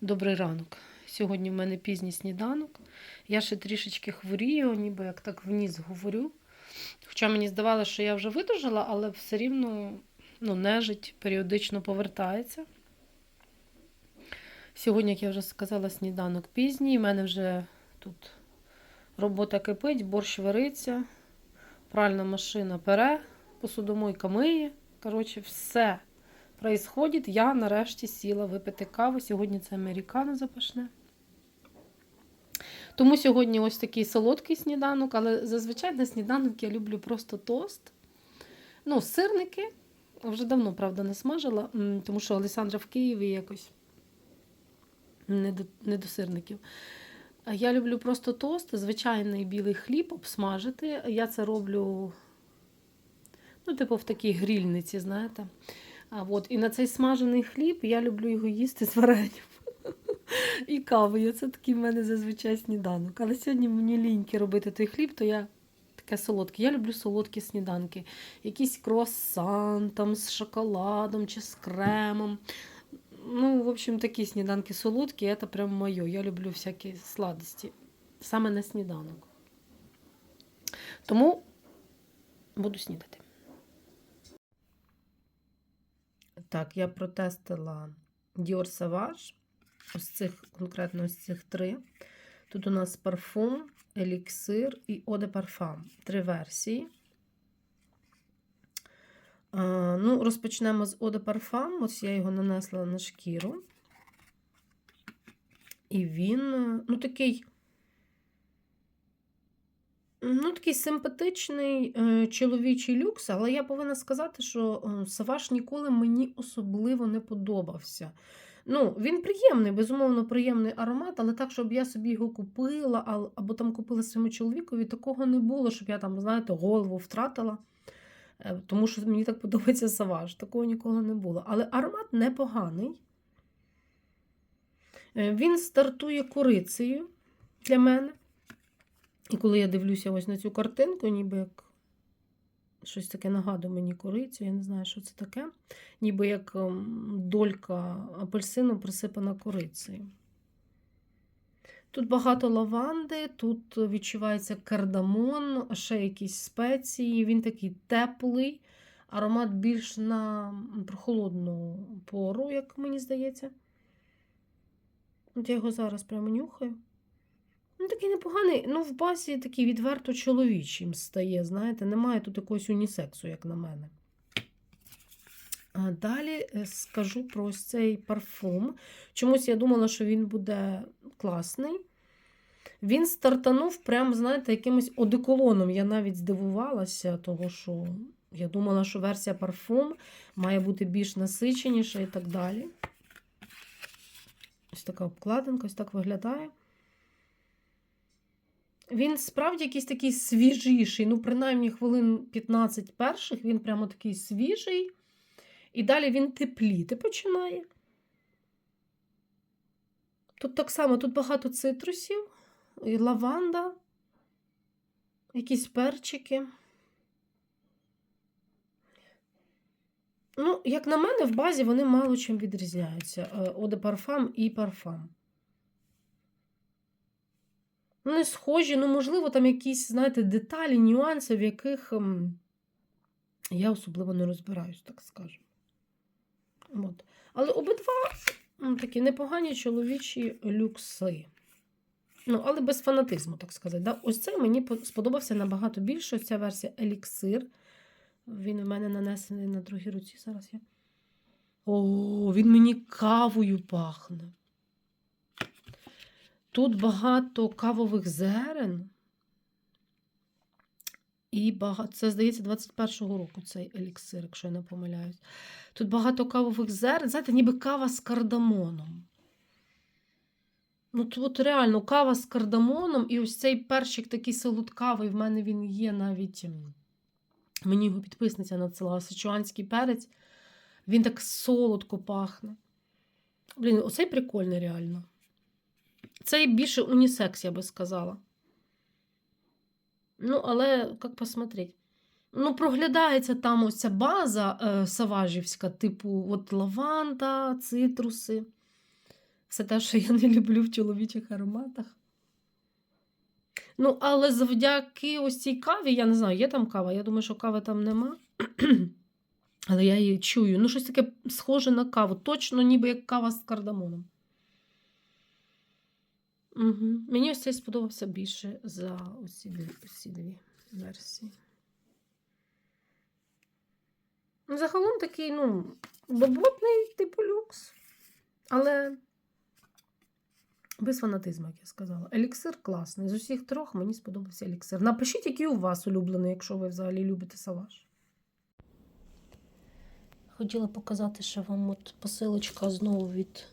Добрий ранок. Сьогодні в мене пізній сніданок. Я ще трішечки хворію, ніби як так вніс говорю. Хоча мені здавалося, що я вже видужала, але все рівно ну, нежить періодично повертається. Сьогодні, як я вже сказала, сніданок пізній. У мене вже тут робота кипить, борщ вариться, пральна машина пере, посудомойка миє. Коротше, все происходить. Я нарешті сіла випити каву. Сьогодні це американо запашне. Тому сьогодні ось такий солодкий сніданок, але зазвичай на сніданок я люблю просто тост. Ну, сирники. Вже давно, правда, не смажила, тому що Олександра в Києві якось не до, не до сирників. Я люблю просто тост, звичайний білий хліб обсмажити. Я це роблю, ну, типу, в такій грільниці, знаєте. А, от, і на цей смажений хліб я люблю його їсти з варенням. І кавою. Це такий в мене зазвичай сніданок. Але сьогодні мені ліньки робити той хліб, то я таке солодке. Я люблю солодкі сніданки. Якийсь круасан там з шоколадом чи з кремом. Ну, в общем, такі сніданки солодкі, це прям моє. Я люблю всякі сладості. Саме на сніданок. Тому буду снідати. Так, я протестила Dior Savage. Ось цих, конкретно ось цих три. Тут у нас парфум, еліксир і Eau de. Три версії. А, ну, розпочнемо з Eau de. Ось я його нанесла на шкіру. І він, ну, такий. Ну, такий симпатичний е, чоловічий люкс, але я повинна сказати, що е, Саваш ніколи мені особливо не подобався. Ну, він приємний, безумовно, приємний аромат, але так, щоб я собі його купила, або там купила своєму чоловікові, такого не було, щоб я там, знаєте, голову втратила. Е, Тому що мені так подобається Саваш. Такого ніколи не було. Але аромат непоганий. Він стартує корицею для мене. І коли я дивлюся ось на цю картинку, ніби як щось таке нагадує мені корицю, я не знаю, що це таке. Ніби як ем, долька апельсину присипана корицею. Тут багато лаванди, тут відчувається кардамон, ще якісь спеції. Він такий теплий, аромат більш на прохолодну пору, як мені здається. От я його зараз прямо нюхаю. Ну, такий непоганий, ну, в базі такий відверто чоловічим стає, знаєте, немає тут якогось унісексу, як на мене. Далі е, скажу про цей парфум. Чомусь я думала, що він буде класний. Він стартанув прям, знаєте, якимось одеколоном. Я навіть здивувалася, того, що я думала, що версія парфум має бути більш насиченіша і так далі. Ось така обкладинка, ось так виглядає. Він справді якийсь такий свіжіший, ну, принаймні хвилин 15 перших, він прямо такий свіжий. І далі він тепліти починає. Тут так само, тут багато цитрусів, і лаванда, якісь перчики. Ну, як на мене, в базі вони мало чим відрізняються. Eau de Parfum і парфам. Не схожі, ну, можливо, там якісь, знаєте, деталі, нюанси, в яких ем, я особливо не розбираюсь, так скажемо. От. Але обидва такі непогані чоловічі люкси. Ну, але без фанатизму, так сказати. Да? Ось цей мені сподобався набагато більше. Ось ця версія еліксир. Він у мене нанесений на другій руці. Зараз я. О, він мені кавою пахне. Тут багато кавових зерен. І багато, це, здається, 21-го року цей еліксир, якщо я не помиляюсь. Тут багато кавових зерен, знаєте, ніби кава з кардамоном. Ну, то от реально кава з кардамоном, і ось цей перчик такий солодкавий, в мене він є навіть. Мені його підписниця надсилала сичуанський перець. Він так солодко пахне. Блін, оцей прикольний реально. Цей більше унісекс, я би сказала. Ну, але як посмотреть. Ну, проглядається там ось ця база е, саважівська, типу от лаванда, цитруси. Все те, що я не люблю в чоловічих ароматах. Ну, але завдяки ось цій каві, я не знаю, є там кава. Я думаю, що кави там нема. Але я її чую. Ну, щось таке схоже на каву. Точно, ніби як кава з кардамоном. Угу. Мені ось цей сподобався більше за оці дві, оці дві версії. Ну, Загалом такий, ну, баботний типу люкс. Але без фанатизму, як я сказала. Еліксир класний. З усіх трьох мені сподобався еліксир. Напишіть, який у вас улюблений, якщо ви взагалі любите салаш. Хотіла показати, що вам от посилочка знову від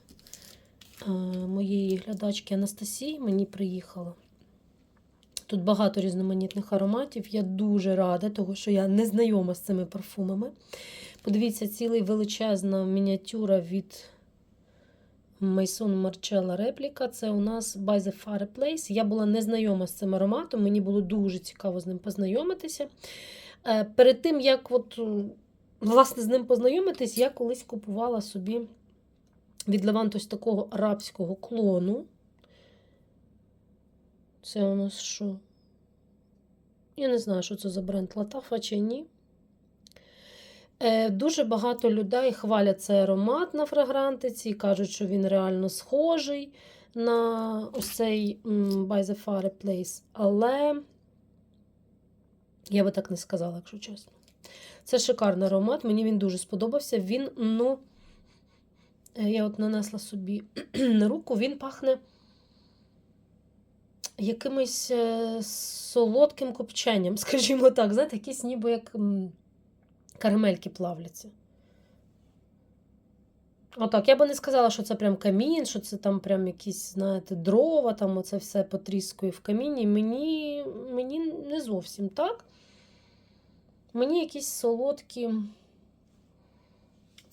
моєї глядачки Анастасії мені приїхала. Тут багато різноманітних ароматів. Я дуже рада, тому що я не знайома з цими парфумами. Подивіться, цілий величезна мініатюра від Maison Marcella Replica. Це у нас By the Fireplace. Я була незнайома з цим ароматом, мені було дуже цікаво з ним познайомитися. Е, Перед тим, як от, власне, з ним познайомитись, я колись купувала собі від Левант ось такого арабського клону. Це у нас що? Я не знаю, що це за бренд Латафа чи ні. Е, Дуже багато людей хвалять цей аромат на фрагрантиці і кажуть, що він реально схожий на ось цей By the Fireplace. Але я би так не сказала, якщо чесно. Це шикарний аромат, мені він дуже сподобався. Він, ну, я от нанесла собі на руку, він пахне якимось е, солодким копченням, скажімо так. Знаєте, якісь ніби як карамельки плавляться. Отак, я би не сказала, що це прям камін, що це там прям якісь, знаєте, дрова, там оце все потріскує в каміні. Мені, мені не зовсім так. Мені якісь солодкі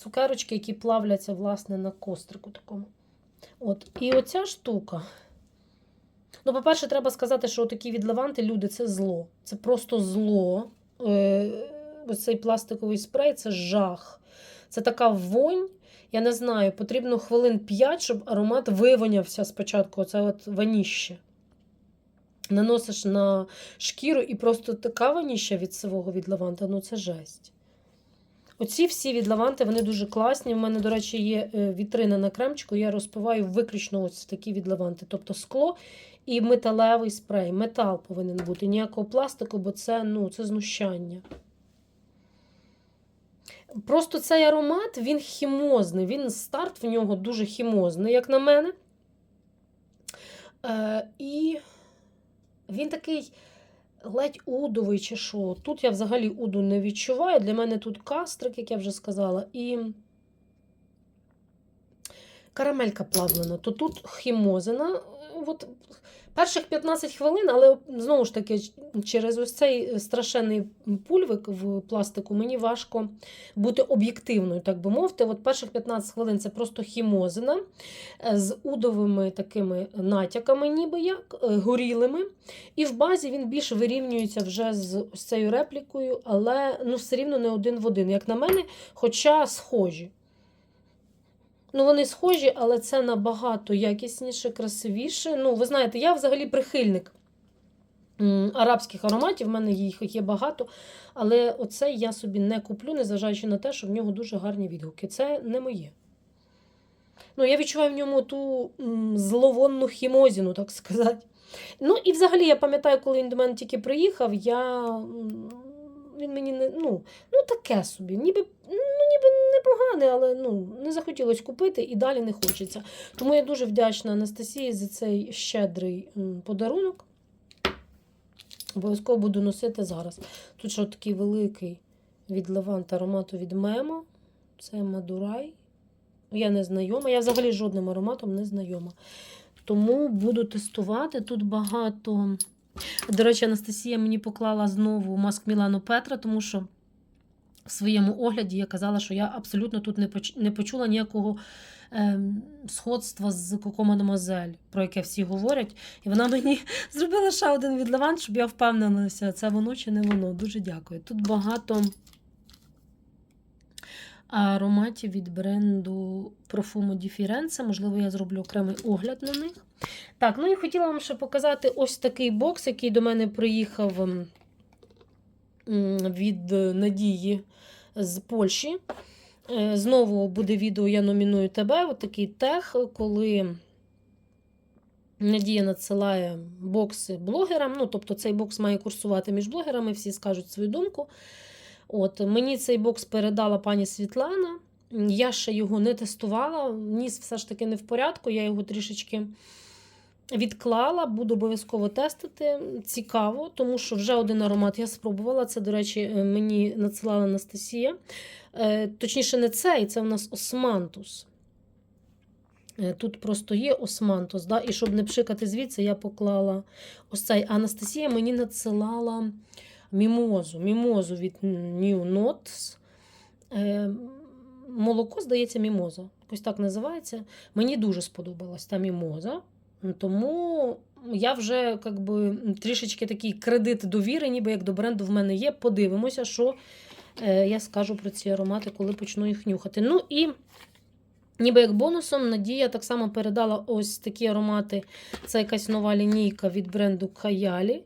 цукерочки, які плавляться, власне, на кострику такому. От. І оця штука. Ну, по-перше, треба сказати, що такі відлеванти люди це зло. Це просто зло. Е, ось цей пластиковий спрей це жах. Це така вонь. Я не знаю, потрібно хвилин 5, щоб аромат вивонявся спочатку. Оце от ваніще. Наносиш на шкіру і просто така ваніща від сивого від лаванта, ну це жесть. Оці всі від лаванти, вони дуже класні. У мене, до речі, є е, вітрина на кремчику, я розпиваю виключно ось такі від лаванти. Тобто скло і металевий спрей. Метал повинен бути, ніякого пластику, бо це, ну, це знущання. Просто цей аромат, він хімозний, він старт в нього дуже хімозний, як на мене. Е, і він такий ледь удовий чи що. Тут я взагалі уду не відчуваю. Для мене тут кастрик, як я вже сказала, і карамелька плавлена. То тут хімозина. От перших 15 хвилин, але знову ж таки, через ось цей страшенний пульвик в пластику мені важко бути об'єктивною, так би мовити. От перших 15 хвилин це просто хімозина з удовими такими натяками, ніби як, е, горілими. І в базі він більш вирівнюється вже з ось цією реплікою, але ну, все рівно не один в один, як на мене, хоча схожі. Ну, вони схожі, але це набагато якісніше, красивіше. Ну, ви знаєте, я взагалі прихильник арабських ароматів, в мене їх є багато. Але оцей я собі не куплю, незважаючи на те, що в нього дуже гарні відгуки. Це не моє. Ну, я відчуваю в ньому ту зловонну хімозіну, так сказати. Ну, і взагалі, я пам'ятаю, коли він до мене тільки приїхав, я. Він мені не. Ну, ну таке собі. Ніби, ніби непоганий, але ну, не захотілося купити і далі не хочеться. Тому я дуже вдячна Анастасії за цей щедрий подарунок. Обов'язково буду носити зараз. Тут ще такий великий від Левант аромату від Мемо. Це Мадурай. Я не знайома. Я взагалі жодним ароматом не знайома. Тому буду тестувати. Тут багато. До речі, Анастасія мені поклала знову маск Мілану Петра, тому що в своєму огляді я казала, що я абсолютно тут не поч- не почула ніякого ем, сходства з Коко Мадемуазель, про яке всі говорять. І вона мені зробила ще один відлавант, щоб я впевнилася, це воно чи не воно. Дуже дякую. Тут багато ароматів від бренду Profumo di Firenze. Можливо, я зроблю окремий огляд на них. Так, ну і хотіла вам ще показати ось такий бокс, який до мене приїхав м, м, від Надії з Польщі. Е, Знову буде відео Я номіную тебе. Ось такий тех, коли Надія надсилає бокси блогерам. Ну, тобто цей бокс має курсувати між блогерами, всі скажуть свою думку. От, мені цей бокс передала пані Світлана. Я ще його не тестувала. Ніс все ж таки не в порядку. Я його трішечки відклала, буду обов'язково тестити. Цікаво, тому що вже один аромат я спробувала. Це, до речі, е, мені надсилала Анастасія. Е, Точніше, не цей, це у нас османтус. Е, Тут просто є османтус, да? і щоб не пшикати звідси, я поклала ось цей. Анастасія мені надсилала мімозу. Мімозу від New Notes. Молоко, здається, мімоза. Ось так називається. Мені дуже сподобалась та мімоза. Тому я вже как би, трішечки такий кредит довіри, ніби як до бренду в мене є. Подивимося, що е, я скажу про ці аромати, коли почну їх нюхати. Ну і ніби як бонусом, Надія так само передала ось такі аромати. Це якась нова лінійка від бренду Каялі.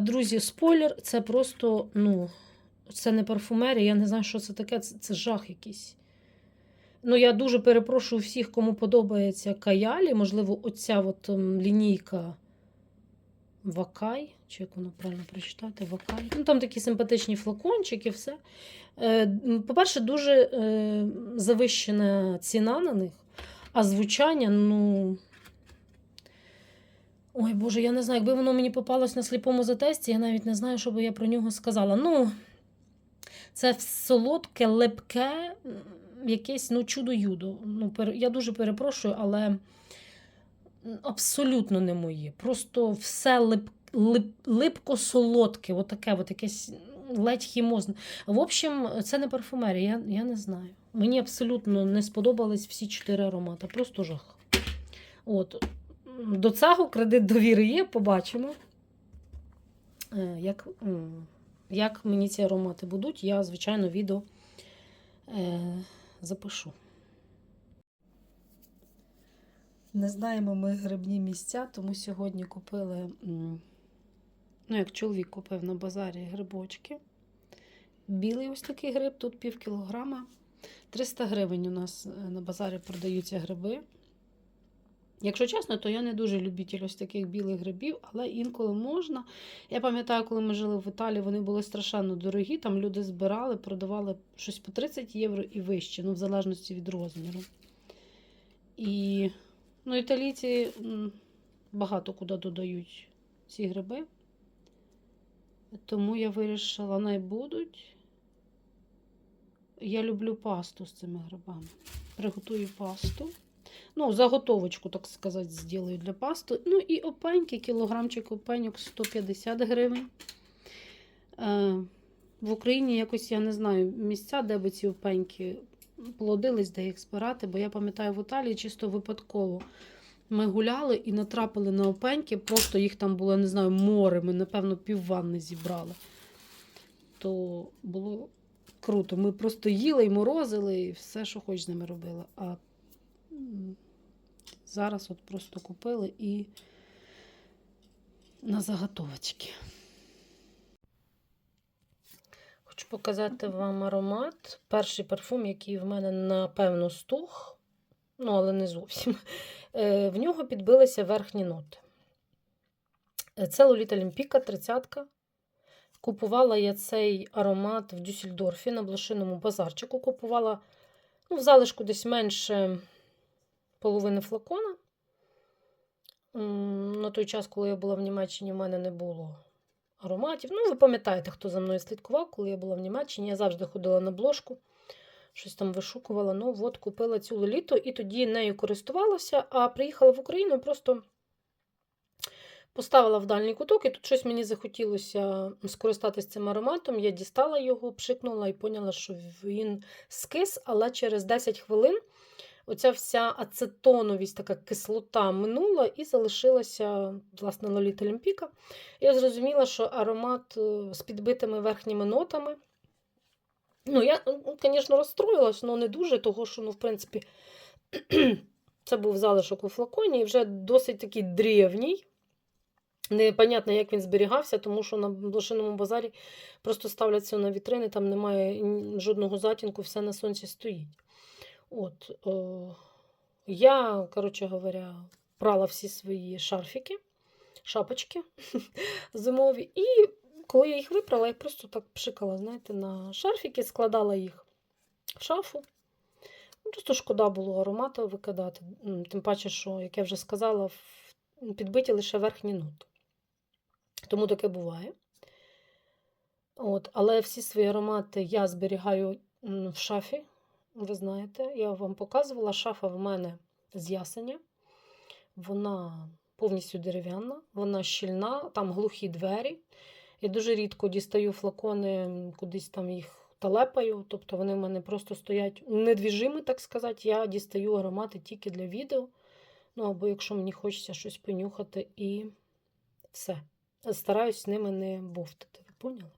Друзі, спойлер, це просто, ну, це не парфумерія, я не знаю, що це таке, це, це жах якийсь. Ну, я дуже перепрошую всіх, кому подобається каялі. Можливо, оця от ем, лінійка Вакай, чи як воно правильно прочитати, Вакай. Ну, там такі симпатичні флакончики, все. Е, По-перше, дуже е, завищена ціна на них, а звучання, ну. Ой, Боже, я не знаю, якби воно мені попалось на сліпому затесті, я навіть не знаю, що би я про нього сказала. Ну, це солодке, лепке, якесь ну, чудо-юдо. Ну, я дуже перепрошую, але абсолютно не моє. Просто все лип, лип, липко-солодке, отаке, от якесь ледь хімозне. В общем, це не парфумерія, я, я не знаю. Мені абсолютно не сподобались всі чотири аромати. Просто жах. От. До цього кредит довіри є, побачимо. Е, Як, як мені ці аромати будуть, я, звичайно, відео е, запишу. Не знаємо ми грибні місця, тому сьогодні купили, ну, як чоловік купив на базарі грибочки. Білий ось такий гриб, тут пів кілограма. 300 гривень у нас е, на базарі продаються гриби. Якщо чесно, то я не дуже любитель ось таких білих грибів, але інколи можна. Я пам'ятаю, коли ми жили в Італії, вони були страшенно дорогі. Там люди збирали, продавали щось по 30 євро і вище, ну, в залежності від розміру. І ну, італійці багато куди додають ці гриби. Тому я вирішила, най будуть. Я люблю пасту з цими грибами. Приготую пасту. Ну, заготовочку, так сказати, зроблю для пасти. Ну і опеньки, кілограмчик опеньок 150 гривень. Е, в Україні якось я не знаю місця, де би ці опеньки плодились, де їх збирати, бо я пам'ятаю, в Італії чисто випадково ми гуляли і натрапили на опеньки, просто їх там було, не знаю, море, ми, напевно, півванни зібрали. То було круто. Ми просто їли і морозили, і все, що хоч з ними робили. А зараз от просто купили і на заготовочки. Хочу показати вам аромат. Перший парфум, який в мене напевно стух, ну, але не зовсім. Е, В нього підбилися верхні ноти. Е, Це Лоліта Олімпіка, 30 Купувала я цей аромат в Дюссельдорфі на блошиному базарчику. Купувала ну, в залишку десь менше половини флакона. На той час, коли я була в Німеччині, в мене не було ароматів. Ну, ви пам'ятаєте, хто за мною слідкував, коли я була в Німеччині. Я завжди ходила на бложку, щось там вишукувала. Ну, от купила цю лоліту і тоді нею користувалася, а приїхала в Україну і просто поставила в дальній куток, і тут щось мені захотілося скористатися цим ароматом. Я дістала його, пшикнула і поняла, що він скис, але через 10 хвилин оця вся ацетоновість, така кислота минула і залишилася, власне, Лоліта Олімпіка. Я зрозуміла, що аромат е, з підбитими верхніми нотами. Ну, я, звісно, розстроїлась, але не дуже, того що, ну, в принципі, це був залишок у флаконі і вже досить такий древній. Непонятно, як він зберігався, тому що на блошиному базарі просто ставляться на вітрини, там немає жодного затінку, все на сонці стоїть. От, е, я, коротше говоря, прала всі свої шарфіки, шапочки зимові. І коли я їх випрала, я просто так пшикала, знаєте, на шарфіки, складала їх в шафу. Ну, Просто шкода було аромату викидати. Тим паче, що, як я вже сказала, підбиті лише верхні ноти. Тому таке буває. От, але всі свої аромати я зберігаю в шафі. Ви знаєте, я вам показувала, шафа в мене з ясеня. Вона повністю дерев'яна, вона щільна, там глухі двері. Я дуже рідко дістаю флакони, кудись там їх талепаю. Тобто вони в мене просто стоять недвіжими, так сказати. Я дістаю аромати тільки для відео. Ну або якщо мені хочеться щось понюхати і все. Стараюсь ними не бовтати. Ви поняли?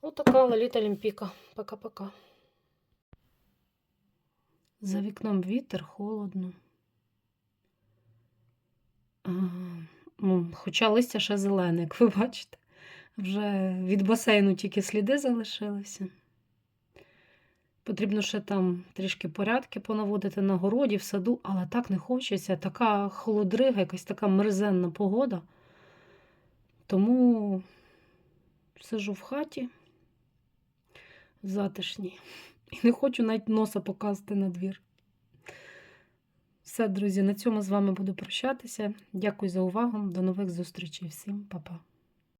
Отака Лоліта Олімпіка. Пока-пока. За вікном вітер, холодно. А, ну, Хоча листя ще зелене, як ви бачите. Вже від басейну тільки сліди залишилися. Потрібно ще там трішки порядки понаводити на городі, в саду, але так не хочеться. Така холодрига, якась така мерзенна погода. Тому сижу в хаті затишній. І не хочу навіть носа показати на двір. Все, друзі, на цьому з вами буду прощатися. Дякую за увагу. До нових зустрічей. Всім па-па.